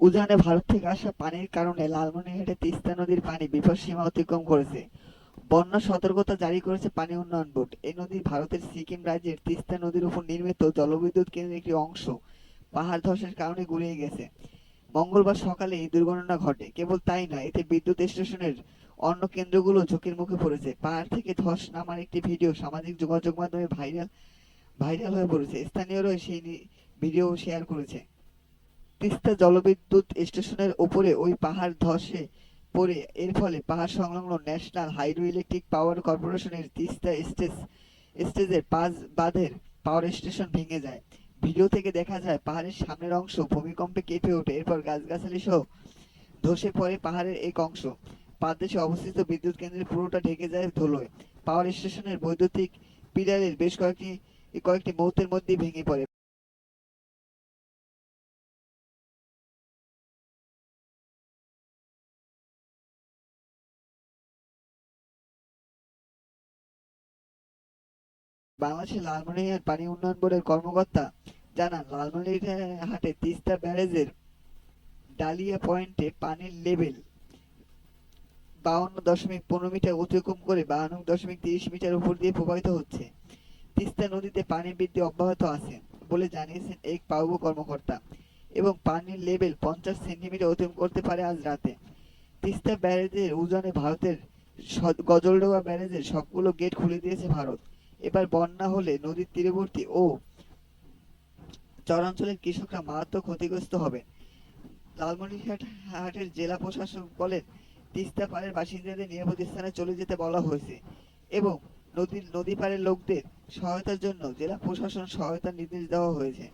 উজানে ভারত থেকে আসা পানির কারণে লালমনিরহাটে তিস্তা নদীর পানি বিপদসীমা অতিক্রম করেছে। বন্যা সতর্কতা জারি করেছে পানি উন্নয়ন বোর্ড। এই নদী ভারতের সিকিম রাজ্যের তিস্তা নদীর উপর নির্মিত জলবিদ্যুৎ কেন্দ্রের একটি অংশ। পাহাড় ধসের কারণে গুড়িয়ে গেছে। মঙ্গলবার সকালে এই দুর্ঘটনা ঘটে। কেবল তাই নয়, এতে বিদ্যুৎ স্টেশনের অন্য কেন্দ্রগুলো ঝুঁকির মুখে পড়েছে। পাহাড় থেকে ধস নামার একটি ভিডিও সামাজিক যোগাযোগ মাধ্যমে ভাইরাল ভাইরাল হয়ে পড়েছে। স্থানীয়রা সেই ভিডিও শেয়ার করেছে। তিস্তা জলবিদ্যুৎ স্টেশনের উপরে ওই পাহাড় ধসে পড়ে। এর ফলে পাহাড় সংলগ্ন ন্যাশনাল হাইড্রো ইলেকট্রিক পাওয়ার কর্পোরেশনের তিস্তা স্টেজ, স্টেজের পাঁচ বাঁধের পাওয়ার স্টেশন ভেঙে যায়। ভিডিও থেকে দেখা যায়, পাহাড়ের সামনের অংশ ভূমিকম্পে কেঁপে ওঠে। এরপর গাছগাছালি সহ ধসে পড়ে পাহাড়ের এক অংশ। পাদদেশে অবস্থিত বিদ্যুৎ কেন্দ্রের পুরোটা ঢেকে যায় ধুলোয়। পাওয়ার স্টেশনের বৈদ্যুতিক পিলারের বেশ কয়েকটি কয়েকটি মুহূর্তের মধ্যেই ভেঙে পড়ে। বাংলাদেশের লালমনিরহাট পানি উন্নয়ন বোর্ডের কর্মকর্তা জানান, লালমনিরহাটে তিস্তা ব্যারেজের ডালিয়া পয়েন্টে পানির লেভেল বাউন্ন দশমিক পনেরো মিটার অতিক্রম করে বাউন্ন দশমিক তিরিশ মিটার উপর দিয়ে প্রবাহিত হচ্ছে। তিস্তা নদীতে পানি বৃদ্ধি অব্যাহত আছে বলে জানিয়েছেন এক পাউবো কর্মকর্তা এবং পানির লেভেল পঞ্চাশ সেন্টিমিটার অতিক্রম করতে পারে আজ রাতে। তিস্তা ব্যারেজের উজানে ভারতের গজলডোবা ব্যারেজের সবগুলো গেট খুলে দিয়েছে ভারত। এবার বন্যা হলে নদীর তীরবর্তী ও চরাঞ্চলের কৃষকরা মারাত্মক ক্ষতিগ্রস্ত হবেন। লালমনিরহাট হাটের জেলা প্রশাসক বলেন, তিস্তা পাড়ের বাসিন্দাদের নিরাপদ স্থানে চলে যেতে বলা হয়েছে এবং নদীর নদী পাড়ের লোকদের সহায়তার জন্য জেলা প্রশাসন সহায়তার নির্দেশ দেওয়া হয়েছে।